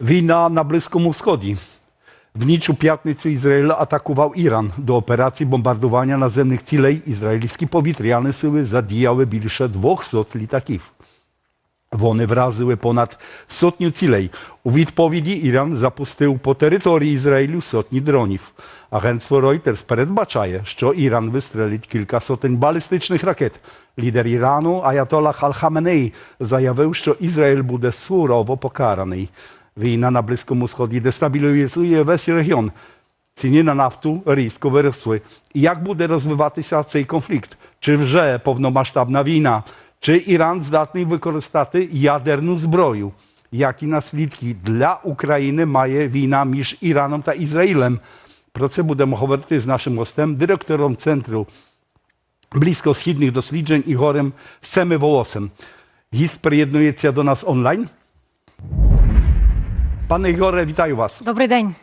Wina na Bliskim Wschodzie. W niczu п'ятницю Ізраїль атакував Іран. До операції бомбардування наземних цілей ізраїльські повітряні сили задіяли більше 200 літаків. Вони вразили понад сотню цілей. У відповіді Іран запустив по території Ізраїлю сотні дронів. Агентство Reuters передбачає, що Іран вистрелить кілька сотень балістичних ракет. Лідер Ірану Аятолlah Аль-Хаменей заявив, що Ізраїль буде сурово покараний. Війна на Близькому Сході дестабілізує весь регіон. Ціни на нафту різко виросли. І як буде розвиватися цей конфлікт? Чи вже повномасштабна війна? Чи Іран здатний використати ядерну зброю? Які наслідки для України має війна між Іраном та Ізраїлем? Про це будемо говорити з нашим гостем, директором центру близькосхідних досліджень Ігорем Семиволосем. Гість приєднується до нас онлайн. Пане Ігоре, вітаю вас. Добрий день.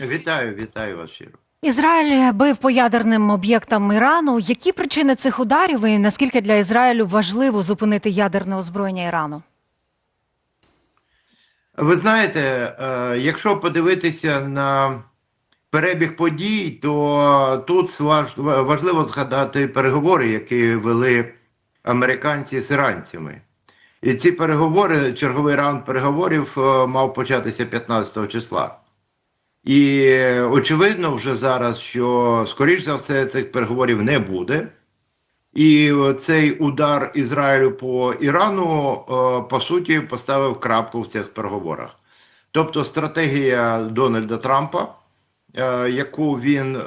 Вітаю, вітаю вас щиро. Ізраїль бив по ядерним об'єктам Ірану. Які причини цих ударів і наскільки для Ізраїлю важливо зупинити ядерне озброєння Ірану? Ви знаєте, е, якщо подивитися на перебіг подій, то тут важливо згадати переговори, які вели американці з іранцями. І ці переговори, черговий раунд переговорів е, мав початися 15 числа. І е, очевидно вже зараз, що скоріш за все цих переговорів не буде. І цей удар Ізраїлю по Ірану е, по суті поставив крапку в цих переговорах. Тобто стратегія Дональда Трампа, е, яку він е,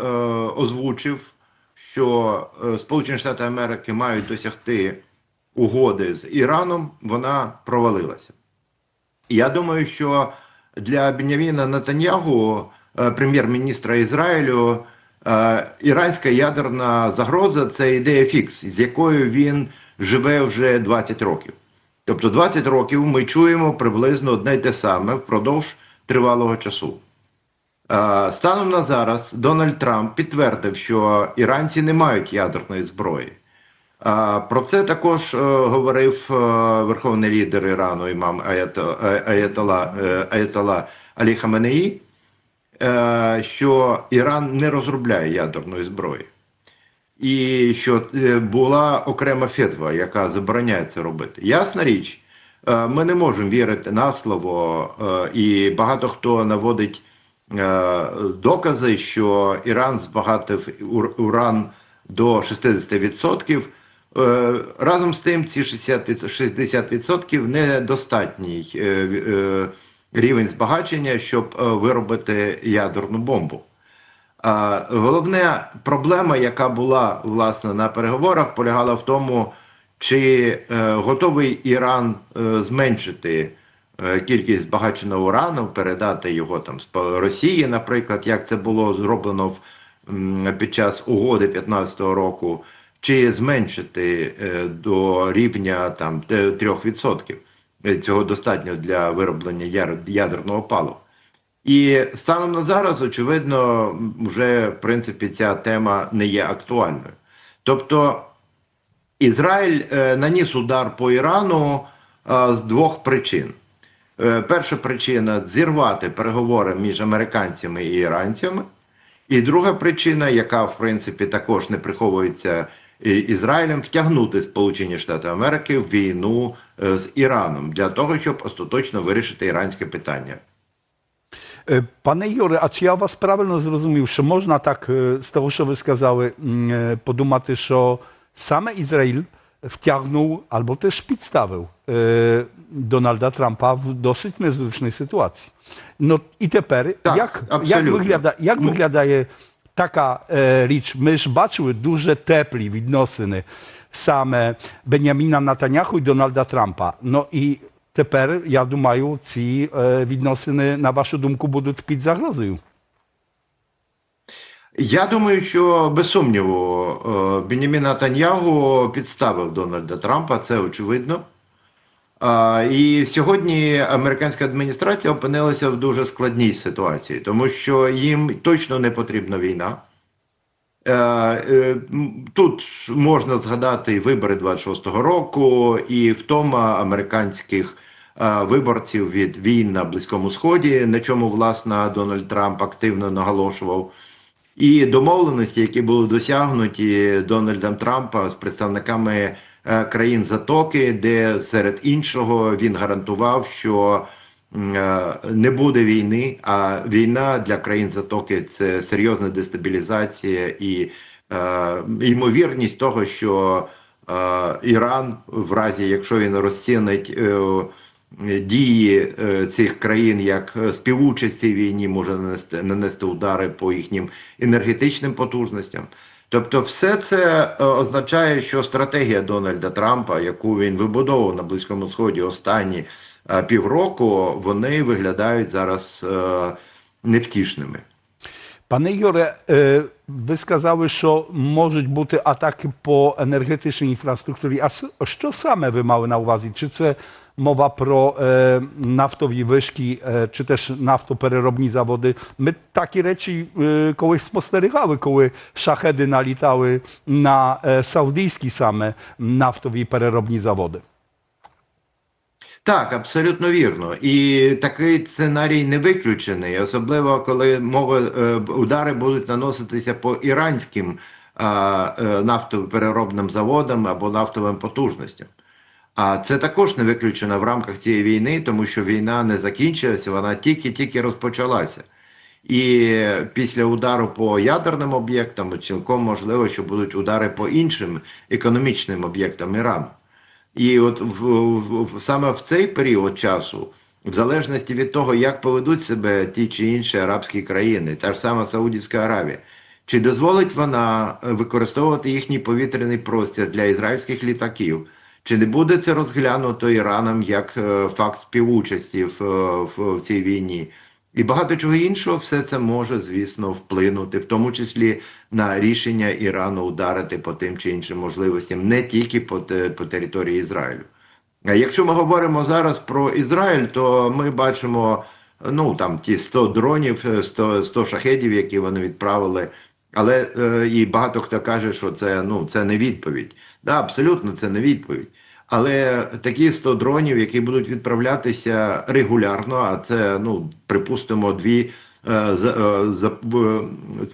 озвучив, що е, Сполучені Штати Америки мають досягти угоди з Іраном, вона провалилася. Я думаю, що для Бенявіна Натаньягу, е, прем'єр-міністра Ізраїлю, е, іранська ядерна загроза це ідея фікс, з якою він живе вже 20 років. Тобто 20 років ми чуємо приблизно одне й те саме впродовж тривалого часу. Е, Станом на зараз Дональд Трамп підтвердив, що іранці не мають ядерної зброї. Про це також е, говорив е, верховний лідер Ірану імам Аято- е, Аятола Алі Хаменеї, що Іран не розробляє ядерної зброї. І що була окрема фетва, яка забороняє це робити. Ясна річ, ми не можемо вірити на слово, і багато хто наводить докази, що Іран збагатив уран до 60%. Е, Разом з тим, ці 60%, від- 60% недостатній е, е, рівень збагачення, щоб виробити ядерну бомбу. Головна проблема, яка була власне на переговорах, полягала в тому, чи готовий Іран зменшити кількість збагаченого урану, передати його там з Росії, наприклад, як це було зроблено під час угоди 15-го року, чи зменшити е, до рівня там 3%. Е, Цього достатньо для вироблення ядерного палива. І станом на зараз, очевидно, вже в принципі ця тема не є актуальною. Тобто Ізраїль е, наніс удар по Ірану е, з двох причин. Е, перша причина зірвати переговори між американцями і іранцями. І друга причина, яка в принципі також не приховується Ізраїлем, втягнути Сполучені Штати Америки в війну е, з Іраном для того, щоб остаточно вирішити іранське питання. Е, Пане Юре, а чи я вас правильно зрозумів, що можна так е, з того, що ви сказали, подумати, що саме Ізраїль втягнув або теж підставив Дональда Трампа в досить незручній ситуації? Ну і тепер, Так, як, як, виглядає, як Ну. виглядає е, річ? Ми ж бачили дуже теплі відносини саме Беняміна Натаняху і Дональда Трампа. Ну і тепер, я думаю, ці е, відносини, на вашу думку, будуть під загрозою. Я думаю, що без сумніву е, Бенямін Натаньягу підставив Дональда Трампа, це очевидно. І сьогодні американська адміністрація опинилася в дуже складній ситуації, тому що їм точно не потрібна війна. Е, е, Тут можна згадати вибори 26-го року, і втома американських е, виборців від війн на Близькому Сході, на чому власне Дональд Трамп активно наголошував. І домовленості, які були досягнуті Дональдом Трампа з представниками країн Затоки, де серед іншого він гарантував, що е, не буде війни, а війна для країн Затоки це серйозна дестабілізація і е, ймовірність того, що е, Іран, в разі якщо він розцінить е, дії е, цих країн як е, співучасті в війні може нанести, нанести удари по їхнім енергетичним потужностям. Тобто, все це е, означає, що стратегія Дональда Трампа, яку він вибудовував на Близькому Сході останні е, півроку, вони виглядають зараз е, невтішними. Пане Юре, ви сказали, що можуть бути атаки по енергетичній інфраструктурі. А що саме ви мали на увазі? Чи це е, нафтові вишки, е, чи теж нафтопереробні заводи? Ми такі речі е, колись спостерігали, коли шахеди налітали на е, саудійські саме нафтові переробні заводи. Так, абсолютно вірно. І такий сценарій не виключений, особливо коли мови удари будуть наноситися по іранським нафтопереробним заводам або нафтовим потужностям. А це також не виключено в рамках цієї війни, тому що війна не закінчилася, вона тільки-тільки розпочалася. І після удару по ядерним об'єктам цілком можливо, що будуть удари по іншим економічним об'єктам Ірану. І от в, в, саме в цей період часу, в залежності від того, як поведуть себе ті чи інші арабські країни, та ж сама Саудівська Аравія, чи дозволить вона використовувати їхній повітряний простір для ізраїльських літаків, чи не буде це розглянуто Іраном як е, факт співучасті в, е, в, в цій війні? І багато чого іншого, все це може, звісно, вплинути, в тому числі на рішення Ірану ударити по тим чи іншим можливостям, не тільки по, по території Ізраїлю. Якщо ми говоримо зараз про Ізраїль, то ми бачимо ну там ті 100 дронів, е, 100, 100 шахедів, які вони відправили. Але е, і багато хто каже, що це ну це не відповідь. Да, абсолютно, це не відповідь. Але такі 100 дронів, які будуть відправлятися регулярно, а це, ну, припустимо, дві, е, за, е,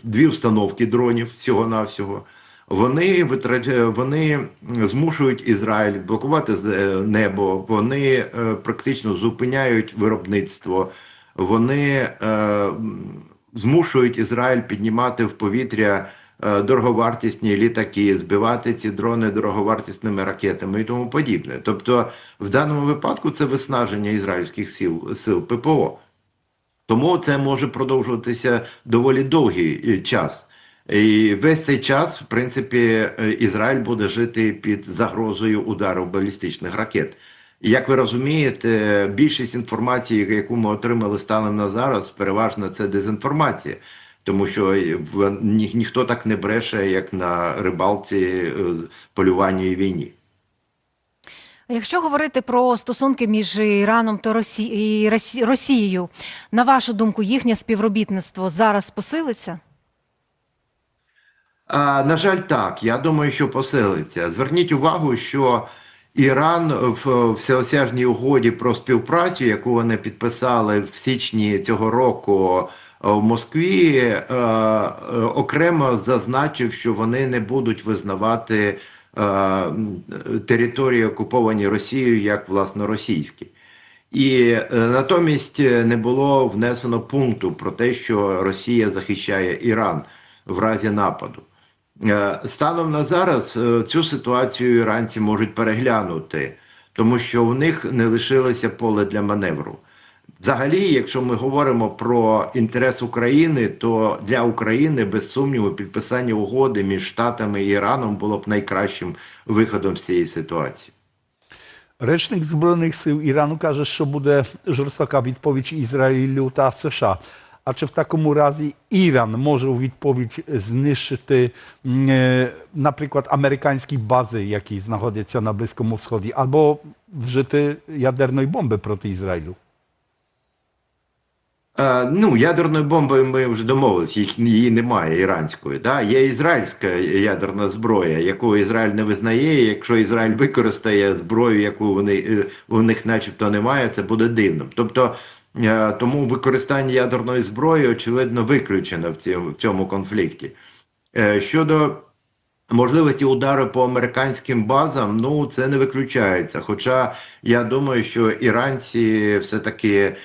дві установки дронів всього-навсього, вони, витрач- вони змушують Ізраїль блокувати е, небо, вони е, практично зупиняють виробництво, вони е, змушують Ізраїль піднімати в повітря е, дороговартісні літаки, збивати ці дрони дороговартісними ракетами і тому подібне. Тобто, в даному випадку це виснаження ізраїльських сил, сил ППО. Тому це може продовжуватися доволі довгий е, час. І весь цей час, в принципі, е, Ізраїль буде жити під загрозою удару балістичних ракет. Як ви розумієте, більшість інформації, яку ми отримали станом на зараз, переважно це дезінформація, тому що ні, ніхто так не бреше, як на рибалці, е, полюванні і війні. Якщо говорити про стосунки між Іраном та Росі... Росі- Росією, на вашу думку, їхнє співробітництво зараз посилиться? А, на жаль, так. Я думаю, що посилиться. Зверніть увагу, що Іран в всеосяжній угоді про співпрацю, яку вони підписали в січні цього року в Москві, е, е, окремо зазначив, що вони не будуть визнавати е, території, окуповані Росією, як власно російські. І е, натомість е, не було внесено пункту про те, що Росія захищає Іран в разі нападу. Е, Станом на зараз е, цю ситуацію іранці можуть переглянути, тому що в них не лишилося поле для маневру. Взагалі, якщо ми говоримо про інтерес України, то для України без сумніву підписання угоди між Штатами і Іраном було б найкращим виходом з цієї ситуації. Речник Збройних сил Ірану каже, що буде жорстока відповідь Ізраїлю та США. А чи в такому разі Іран може у відповідь знищити, е, наприклад, американські бази, які знаходяться на Близькому Сході, або вжити ядерної бомби проти Ізраїлю? Е, ну, ядерної бомби ми вже домовилися, її немає іранської. Да? Є ізраїльська ядерна зброя, яку Ізраїль не визнає. Якщо Ізраїль використає зброю, яку вони, е, у них начебто немає, це буде дивним. Тобто, е, тому використання ядерної зброї, очевидно, виключено в цьому, конфлікті. Щодо можливості удару по американським базам, ну це не виключається. Хоча я думаю, що іранці все-таки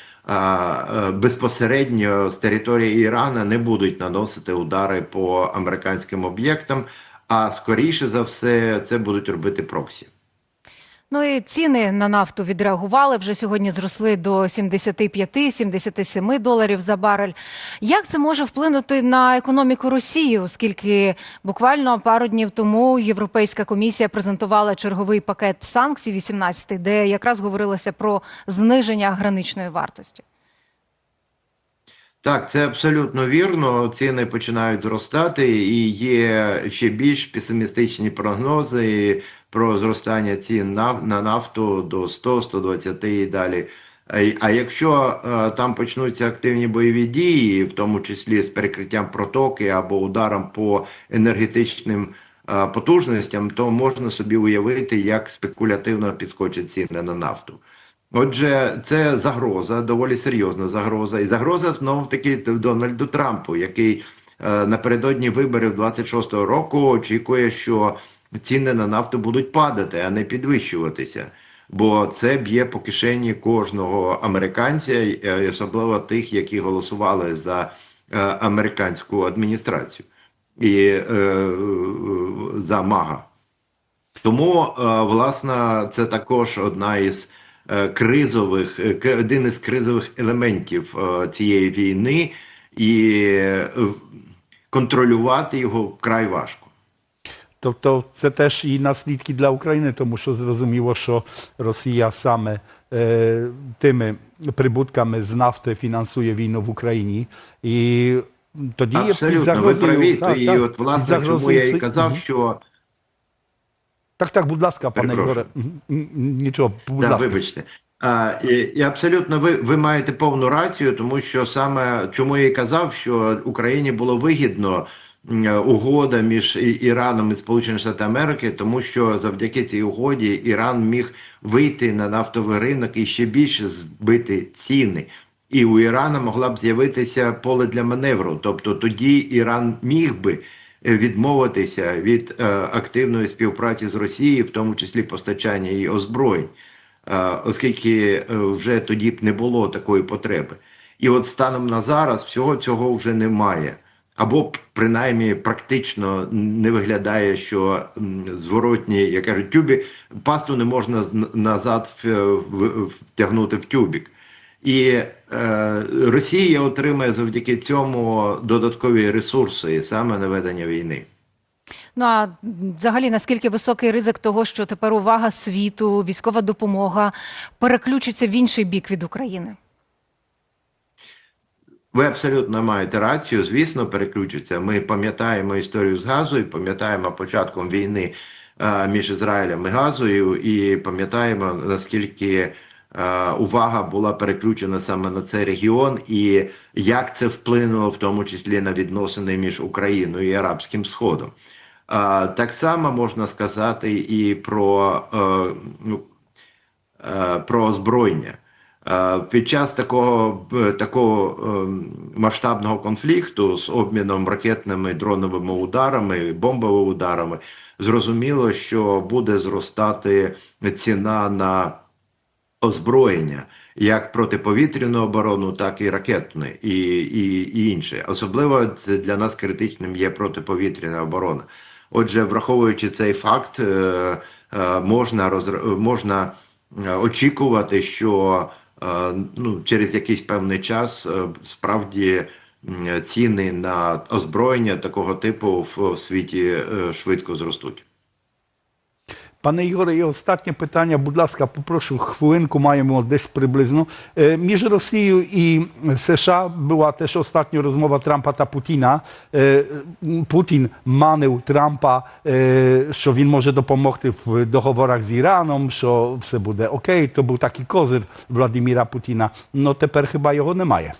безпосередньо з території Ірана не будуть наносити удари по американським об'єктам, а скоріше за все це будуть робити проксі. Ну і ціни на нафту відреагували вже сьогодні. Зросли до 75-77 доларів за барель. Як це може вплинути на економіку Росії, оскільки буквально пару днів тому Європейська комісія презентувала черговий пакет санкцій, 18, де якраз говорилося про зниження граничної вартості. Так, це абсолютно вірно. Ціни починають зростати, і є ще більш песимістичні прогнози про зростання цін на, на нафту до 100, 120 і далі. А А якщо е, там почнуться активні бойові дії, в тому числі з перекриттям протоки або ударом по енергетичним е, потужностям, то можна собі уявити, як спекулятивно підскочать ціни на нафту. Отже, це загроза, доволі серйозна загроза. І загроза знову таки Дональду Трампу, який е, напередодні виборів 26-го року очікує, що ціни на нафту будуть падати, а не підвищуватися. Бо це б'є по кишені кожного американця, е, особливо тих, які голосували за е, американську адміністрацію і е, за МАГА. Тому, власне, це також одна із кризових, один із кризових елементів цієї війни, і контролювати його вкрай важко. Тобто це теж і наслідки для України, тому що зрозуміло, що Росія саме е, тими прибутками з нафти фінансує війну в Україні. І тоді Абсолютно, ви праві. так, і так, от, власне, чому я і казав, Мгм. що Так, так, будь ласка, пане Ігоре. Нічого, будь Так, ласка. вибачте. А, і, і абсолютно ви, ви маєте повну рацію, тому що саме чому я і казав, що Україні було вигідно угода між Іраном і Сполученими Штатами Америки, тому що завдяки цій угоді Іран міг вийти на нафтовий ринок і ще більше збити ціни. І у Ірана могла б з'явитися поле для маневру. Тобто тоді Іран міг би е, відмовитися від е, активної співпраці з Росією, в тому числі постачання їй озброєнь, е, оскільки е, вже тоді б не було такої потреби. І от станом на зараз всього цього вже немає. Або принаймні практично не виглядає, що зворотні, як кажуть, тюбі пасту не можна назад втягнути в тюбік. І е, Росія отримає завдяки цьому додаткові ресурси саме на ведення війни. Ну а взагалі наскільки високий ризик того, що тепер увага світу, військова допомога переключиться в інший бік від України? Ви абсолютно маєте рацію. Звісно, переключиться. Ми пам'ятаємо історію з Газою, пам'ятаємо початком війни е, між Ізраїлем і Газою, і пам'ятаємо наскільки е, увага була переключена саме на цей регіон, і як це вплинуло в тому числі на відносини між Україною і Арабським Сходом. Е, так само можна сказати і про, ну, про озброєння. Е, Під час такого, е, такого ем, масштабного конфлікту з обміном ракетними дроновими ударами, бомбовими ударами, зрозуміло, що буде зростати ціна на озброєння, як протиповітряну оборону, так і ракетне, і, і, і інше. Особливо це для нас критичним є протиповітряна оборона. Отже, враховуючи цей факт, е, е, можна можна е, очікувати, що е, ну, через якийсь певний час е, справді ціни на озброєння такого типу в, світі е, швидко зростуть. Пане Ігоре, і останнє питання, будь ласка, попрошу хвилинку, маємо десь приблизно. Е, Між Росією і США була теж остання розмова Трампа та Путіна. Е, Путін манив Трампа, е, що він може допомогти в договорах з Іраном, що все буде окей. То був такий козир Владимира Путіна. Ну тепер хіба його немає.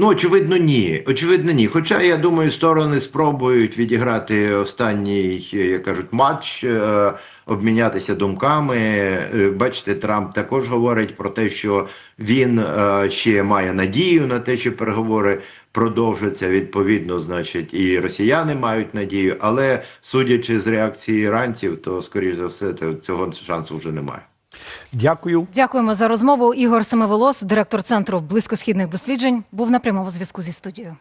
Ну, очевидно, ні. Очевидно, ні. Хоча я думаю, сторони спробують відіграти останній, як кажуть, матч, е, обмінятися думками. Е, Бачите, Трамп також говорить про те, що він е, ще має надію на те, що переговори продовжаться. Відповідно, значить, і росіяни мають надію. Але судячи з реакції іранців, то скоріш за все, цього шансу вже немає. Дякую. Дякуємо за розмову. Ігор Семиволос, директор центру близькосхідних досліджень, був на прямому зв'язку зі студією.